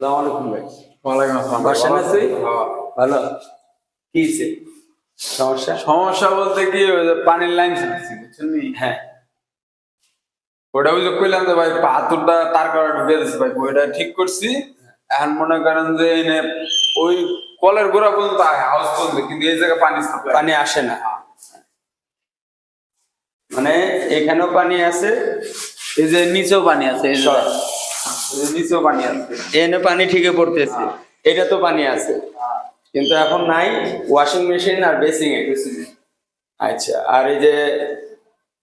সালাম আলাইকুম ভাই। ওয়ালাইকুম আসসালাম ভাই, না তুই? হ্যাঁ। ভালো। কি হয়েছে? সমস্যা? সমস্যা বলতে কি পানির লাইন ছিঁড়ছি, বুঝছেন হ্যাঁ। ওটা ওই যে কইলাম যে ভাই তার করা ঢুকে দিচ্ছে ভাই ওইটা ঠিক করছি। এখন মনে করেন যে এনে ওই কলের গোড়া পর্যন্ত হাউস পর্যন্ত কিন্তু এই জায়গায় পানি পানি আসে না। মানে এখানেও পানি আছে এই যে নিচেও পানি আছে এই নিচেও পানি এনে পানি ঠিকই পড়তেছে। এটা তো পানি আছে। কিন্তু এখন নাই ওয়াশিং মেশিন আর বেসিং এ। আচ্ছা আর এই যে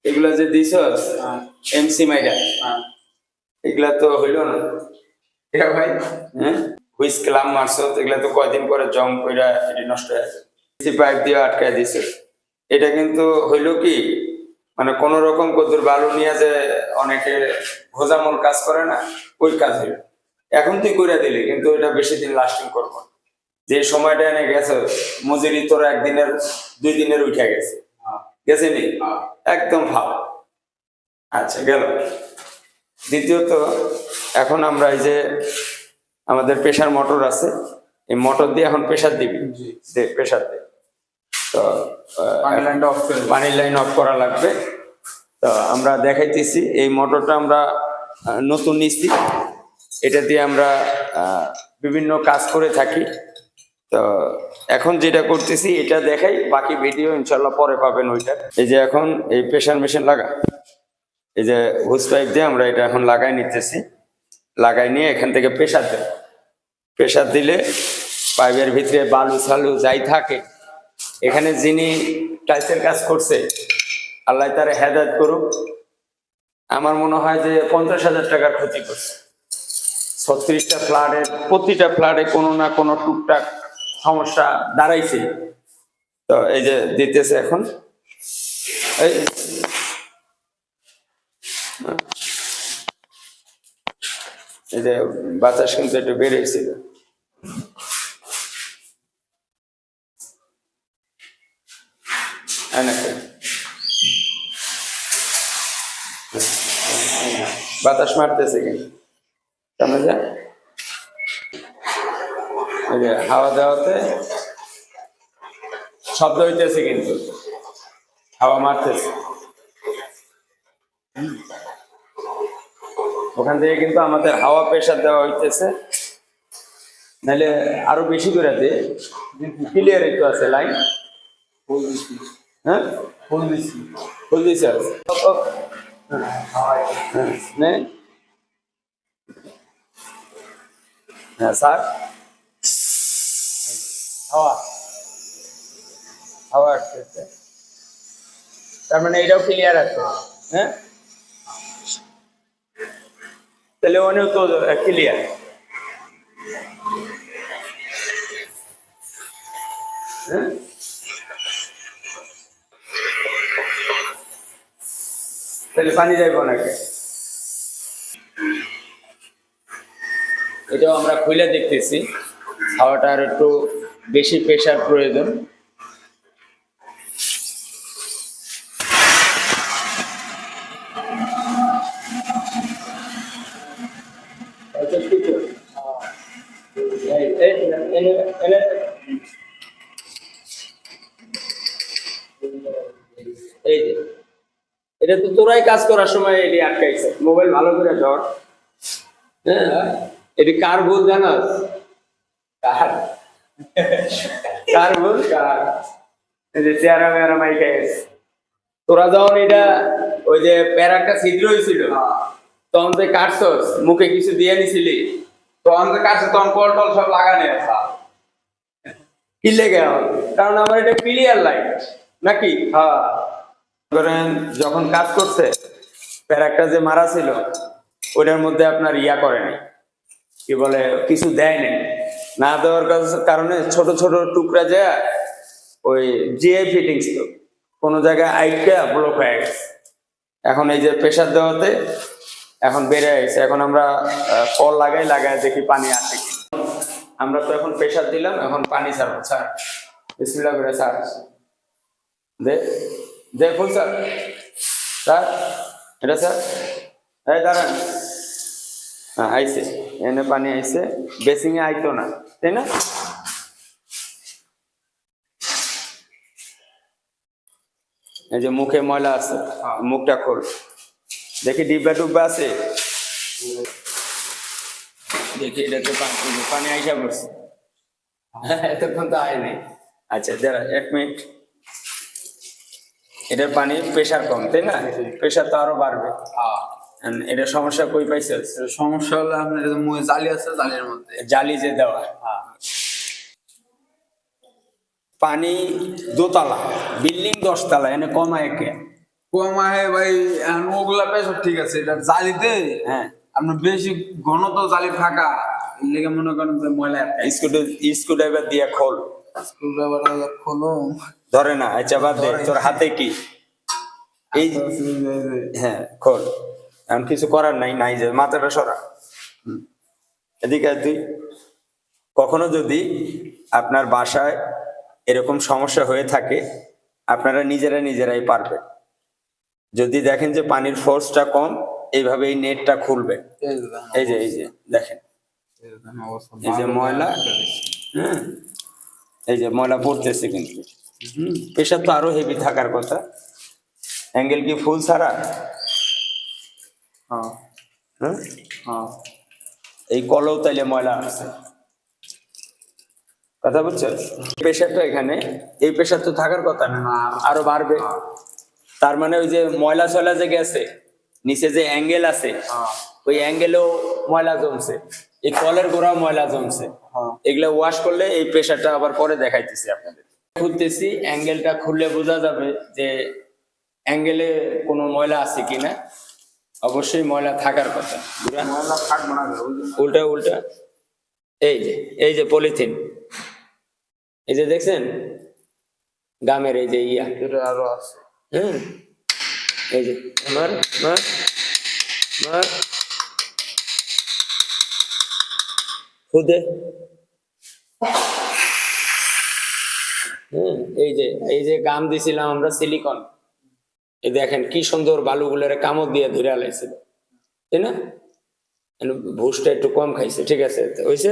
এগুলা যে দিছ এমসি মাইরা এগুলা তো হইল না। এটা ভাই হ্যাঁ? হুইস ক্লাম মারছো, এগুলা তো কয়দিন পরে জং কইরা এটি নষ্ট হয়ে যাচ্ছে পাইপ দিয়ে আটকায় দিছে। এটা কিন্তু হইল কি মানে কোন রকম কদ্দুর বালু নিয়ে যে অনেকে ভোজামল কাজ করে না ওই কাজ হইল। এখন তুই কইরা দিলি কিন্তু এটা বেশি দিন লাস্টিং করব যে সময়টা এনে গেছে মজুরি তোর একদিনের দুই দিনের উঠে গেছে। গেছে নি? একদম ভালো আচ্ছা গেল। দ্বিতীয়ত এখন আমরা এই যে আমাদের প্রেশার মোটর আছে এই মোটর দিয়ে এখন প্রেশার দিবি? প্রেশার দে। তো পানি পানির লাইন অফ করা লাগবে। তো আমরা দেখাইতেছি এই মোটরটা আমরা নতুন নিচ্ছি। এটা দিয়ে আমরা বিভিন্ন কাজ করে থাকি। তো এখন যেটা করতেছি এটা দেখাই বাকি ভিডিও ইনশাল্লাহ পরে পাবেন ওইটা। এই যে এখন এই প্রেশার মেশিন লাগা এই যে হুস পাইপ দিয়ে আমরা এটা এখন লাগাই নিতেছি। লাগাই নিয়ে এখান থেকে প্রেশার দেব। প্রেশার দিলে পাইপের ভিতরে বালু সালু যাই থাকে এখানে যিনি টাইসের কাজ করছে, আল্লাহ তার হেদায়ত করুক। আমার মনে হয় যে পঞ্চাশ হাজার টাকার ক্ষতি করছে। ছত্রিশটা ফ্ল্যাটের প্রতিটা ফ্ল্যাটে কোনো না কোনো টুকটাক সমস্যা দাঁড়াইছে। তো এই যে দিতেছে এখন। এই যে বাতাস কিন্তু একটু বেড়েছিল। বাতাস মারতেছে কিন্তু সামনে যা। হাওয়া দেওয়াতে শব্দ হইতেছে কিন্তু। হাওয়া মারতেছে। ওখান থেকে কিন্তু আমাদের হাওয়া প্রেশার দেওয়া হইতেছে। নাহলে আরও বেশি করে দে। ক্লিয়ার একটু আছে লাইন হ্যাঁ ফুল দিচ্ছি ফুল দিছে হ্যাঁ নে হ্যাঁ স্যার হাওয়া হাওয়া আসতেছে তার মানে এটাও ক্লিয়ার আছে হ্যাঁ তাহলে ওনেও তো ক্লিয়ার হ্যাঁ তাহলে পানি যাইব নাকি? এটাও আমরা খুলে দেখতেছি। হাওয়াটার একটু বেশি প্রেশার প্রয়োজন। এটা তো তোরাই কাজ করার সময় এটি আটকাইছে। মোবাইল ভালো করে ধর। হ্যাঁ এটি কার ভুল জানাস? কার? কার ভুল? কার? যে চেহারা মেয়ারা মাইকা গেছে। তোরা যখন এটা ওই যে প্যারাকটা ছিদ্র হয়েছিল তখন তুই কাটছস, মুখে কিছু দিয়ে নিছিলি, তখন যে কাছে তখন কল টল সব লাগানি আছে। কি লেগে? কারণ আমার এটা ক্লিয়ার লাইট নাকি? হ্যাঁ। ধরেন যখন কাজ করছে প্যারাকটা যে মারা ছিল, ওটার মধ্যে আপনার ইয়া করে নাই। কি বলে, কিছু দেয় নাই। না দেওয়ার কারণে ছোট ছোট টুকরা যায় ওই জিআই ফিটিংস কোনো জায়গায় আইটটা ব্লক হয়ে গেছে। এখন এই যে প্রেশার দেওয়াতে এখন বেড়ে গেছে। এখন আমরা কল লাগাই লাগাই দেখি পানি আসে কি আমরা তো এখন প্রেশার দিলাম, এখন পানি ছাড়বো, স্যার। করে, স্যার। দে। দে ফুল স্যার। স্যার, এটা স্যার। এই দাঁড়ান। হ্যাঁ আইসে এনে পানি আইছে। বেসিং এ আইতো না, তাই না? এই যে মুখে ময়লা আছে, মুখটা খোল। দেখি ডিব্বা ডুব্বা আছে? দেখি এটাতে পানি আইসা পড়ছে। হ্যাঁ এতক্ষণ তো আয়নি আচ্ছা দাঁড়া, এক মিনিট। এটার পানি প্রেশার কম তাই না? প্রেশার তো আরও বাড়বে। এটা সমস্যা কই পাইছে সমস্যা হলো আপনার জালি আছে জালির মধ্যে। জালি যে দেওয়া। পানি দোতলা বিল্ডিং দশতলা এনে কমায় কে? কমা হে ভাই ওগুলা পেশব ঠিক আছে এটা জালিতে হ্যাঁ। আপনার বেশি ঘন তো জালি ফাঁকা লেগে মনে করেন যে ময়লা। স্ক্রুড্রাইভার দিয়ে খোল। স্ক্রুড্রাইভার খোলো। ধরে না আচ্ছা বাদ দে তোর হাতে কি? এই হ্যাঁ খোল। এখন কিছু করার নাই নাই যে মাথাটা সরা। এদিকে তুই। কখনো যদি আপনার বাসায় এরকম সমস্যা হয়ে থাকে আপনারা নিজেরা নিজেরাই পারবেন। যদি দেখেন যে পানির ফোর্সটা কম এইভাবে এই নেটটা খুলবে। এই যে এই যে দেখেন। এই যে ময়লা হ্যাঁ এই যে ময়লা পড়তেছে কিন্তু। প্রেশার তো আরও হেভি থাকার কথা। অ্যাঙ্গেল কি ফুল ছাড়া? হ্যাঁ। হ্যাঁ হ্যাঁ। এই কলও তাইলে ময়লা আছে কথা বুঝছ? প্রেশারটা এখানে। এই প্রেশার তো থাকার কথা না। আরও বাড়বে। তার মানে ওই যে ময়লা সয়লা যে গেছে নিচে যে অ্যাঙ্গেল আছে ওই অ্যাঙ্গেলেও ময়লা জমছে। এই কলের গোড়াও ময়লা জমছে। হ্যাঁ। এগুলো ওয়াশ করলে এই প্রেশারটা আবার পরে দেখাইতেছি আপনাদের। খুলতেছি অ্যাঙ্গেলটা খুললে বোঝা যাবে যে অ্যাঙ্গেলে কোনো ময়লা আছে কিনা অবশ্যই ময়লা থাকার কথা। উল্টা উল্টা। এই যে এই যে পলিথিন। এই যে দেখছেন? গামের এই যে ইয়া। আরও আছে। হ্যাঁ। এই যে মার মার মার। খুদে হ্যাঁ এই যে এই যে গাম দিছিলাম আমরা সিলিকন এই দেখেন কি সুন্দর বালুগুলোরে কামড় দিয়ে ধরে আলাইছিল তাই না? ভুসটা একটু কম খাইছে ঠিক আছে? হয়েছে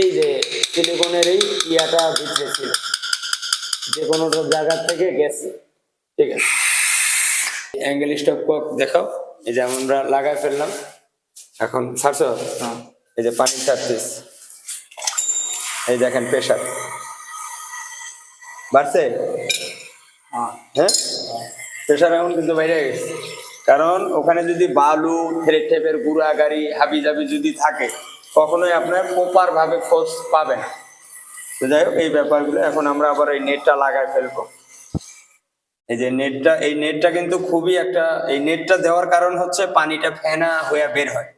এই যে সিলিকনের এই ইয়াটা ভিতরে ছিল। যে কোনো জায়গা থেকে গেছে ঠিক আছে? অ্যাঙ্গেল স্টপ কক দেখাও। এই যে আমরা লাগাই ফেললাম। এখন ছাড়ছো? এই যে পানি ছাড়ছিস এই দেখেন প্রেশার বাড়ছে? হ্যাঁ? প্রেশার এখন কিন্তু বাইরে গেছে। কারণ ওখানে যদি বালু, থ্রেড টেপের গুঁড়া গাড়ি, হাবি জাবি যদি থাকে, কখনোই আপনার প্রপার ভাবে খোঁজ পাবে না। তো যাই হোক, এই ব্যাপারগুলো এখন আমরা আবার এই নেটটা লাগাই ফেলব। এই যে নেটটা, এই নেটটা কিন্তু খুবই একটা, এই নেটটা দেওয়ার কারণ হচ্ছে পানিটা ফেনা হয়ে বের হয়।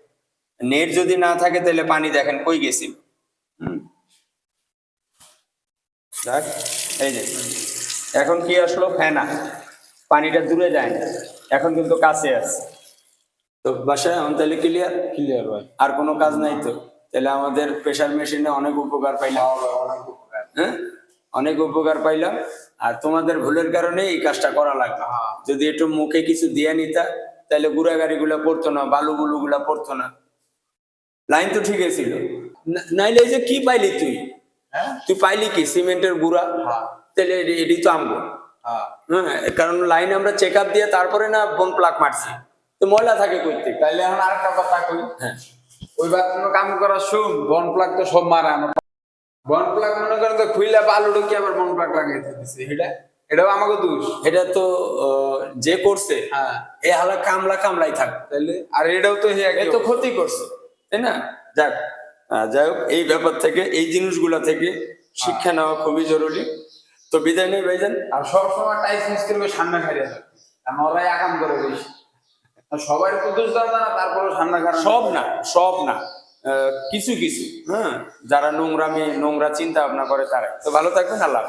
নেট যদি না থাকে, তাহলে পানি দেখেন কই গেছিল। হুম। এই যে এখন কি আসলো? ফেনা। পানিটা দূরে যায় না। এখন কিন্তু কাছে আছে। তো বাসায় এখন তাহলে ক্লিয়ার ক্লিয়ার ভাই। আর কোনো কাজ নাই তো? তাহলে আমাদের প্রেশার মেশিনে অনেক উপকার পাইলাম। হ্যাঁ অনেক উপকার। পাইলাম। আর তোমাদের ভুলের কারণে এই কাজটা করা লাগবে। যদি একটু মুখে কিছু দিয়ে নিতা তাহলে গুড়া গাড়িগুলো পড়তো না বালু বুলু গুলা পড়তো না। লাইন তো ঠিক ছিল। না- নাইলে যে কি পাইলি তুই? হ্যাঁ? তুই পাইলি কি? সিমেন্টের গুড়া? হ্যাঁ। তাহলে এটি- তো আমগো হ্যাঁ। হ্যাঁ কারণ লাইন আমরা চেক আপ দিয়ে তারপরে না বোন প্লাক মারছি। তো ময়লা থাকে কইতে। তাইলে এখন আরেকটা কথা কই। হ্যাঁ। ওই বাথরুমে কাম করা শুন বন প্লাগ তো সব মারা আমার। বন প্লাগ মনে করেন তো খুইলা বালু ঢুকি আবার বন প্লাগ লাগাইতে দিছে। এটা এটাও আমাকে দোষ। এটা তো যে করছে হ্যাঁ। এ হালা কামলা কামলাই থাক। তাইলে? আর এটাও তো হে এ তো ক্ষতি করছে তাই না? যাক যাই হোক এই ব্যাপার থেকে এই জিনিসগুলা থেকে শিক্ষা নেওয়া খুবই জরুরি। তো বিদায় নেই ভাইজান। আর সব সময় টাইস মিস্ত্রিকে সামনে খাইয়ে থাকে আর ওরাই আকাম করে বেশি সবাই প্রদোষ দোষ দেওয়া না তারপরে সামনে সব না সব না। কিছু কিছু হ্যাঁ? যারা নোংরামি, নোংরা চিন্তা ভাবনা করে তারা তো ভালো থাকবেন, আল্লাহ।